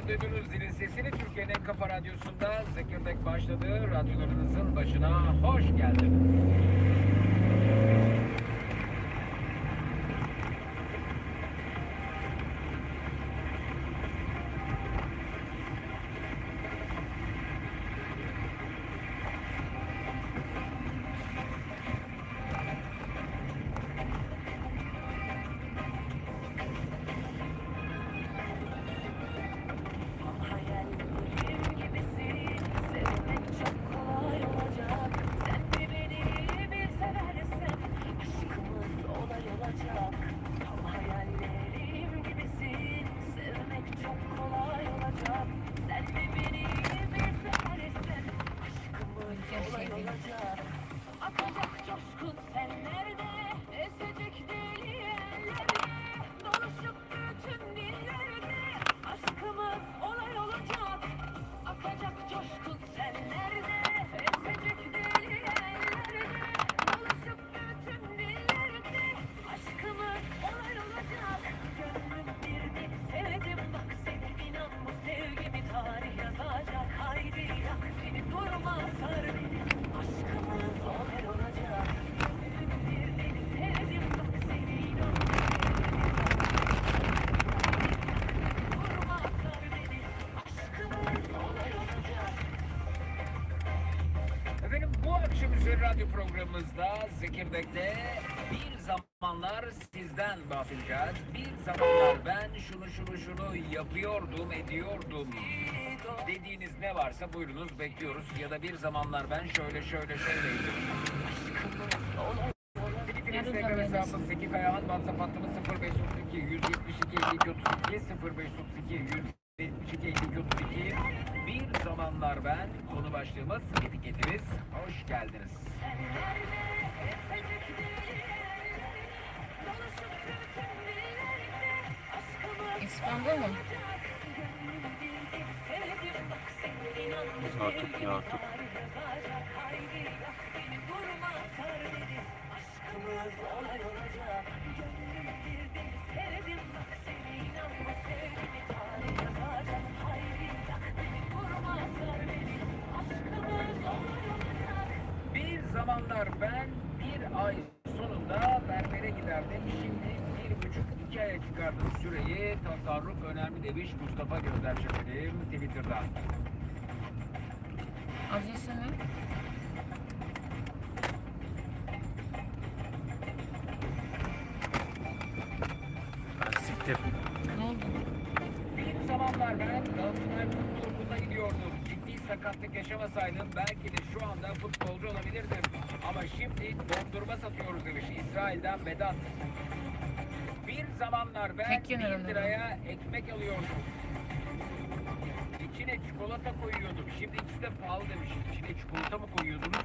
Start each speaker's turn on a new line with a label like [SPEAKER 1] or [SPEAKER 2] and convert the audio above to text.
[SPEAKER 1] Efendim duydunuz zilin sesini Türkiye'nin en kafa radyosunda Zekirdek başladı. Radyolarınızın başına hoş geldin. Sure. Üzeri radyo programımızda Zekirdek'te bir zamanlar sizden bahsedeceğiz. Bir zamanlar ben şunu şunu şunu yapıyordum, ediyordum dediğiniz ne varsa buyurunuz bekliyoruz. Ya da bir zamanlar ben şöyle şöyle şöyleydim. Instagram
[SPEAKER 2] haberleşiriz.
[SPEAKER 1] hesabı Zeki Kayahan, WhatsApp hattımız 0532 172 52 32 0532 172 52 32 Bir zamanlar ben konu başlığımız etiketimiz hoş geldiniz.
[SPEAKER 2] İspanyol mu?
[SPEAKER 3] Yakup, Yakup.
[SPEAKER 1] Bir zamanlar ben bir ay sonunda berbere giderdim. Şimdi bir buçuk iki aya çıkardım süreyi. Tasarruf önemli demiş Mustafa Gözler Şefim Twitter'dan.
[SPEAKER 2] Adresi?
[SPEAKER 3] Ben siktir.
[SPEAKER 2] Ne oldu?
[SPEAKER 1] Bir zamanlar ben Galatasaray sakatlık yaşamasaydım belki de şu anda futbolcu olabilirdim. Ama şimdi dondurma satıyoruz demiş İsrail'den Vedat. Bir zamanlar ben
[SPEAKER 2] Tek yönel
[SPEAKER 1] 1
[SPEAKER 2] onları.
[SPEAKER 1] liraya ekmek alıyordum. İçine çikolata koyuyordum. Şimdi ikisi de pahalı demiş. İçine çikolata mı koyuyordunuz?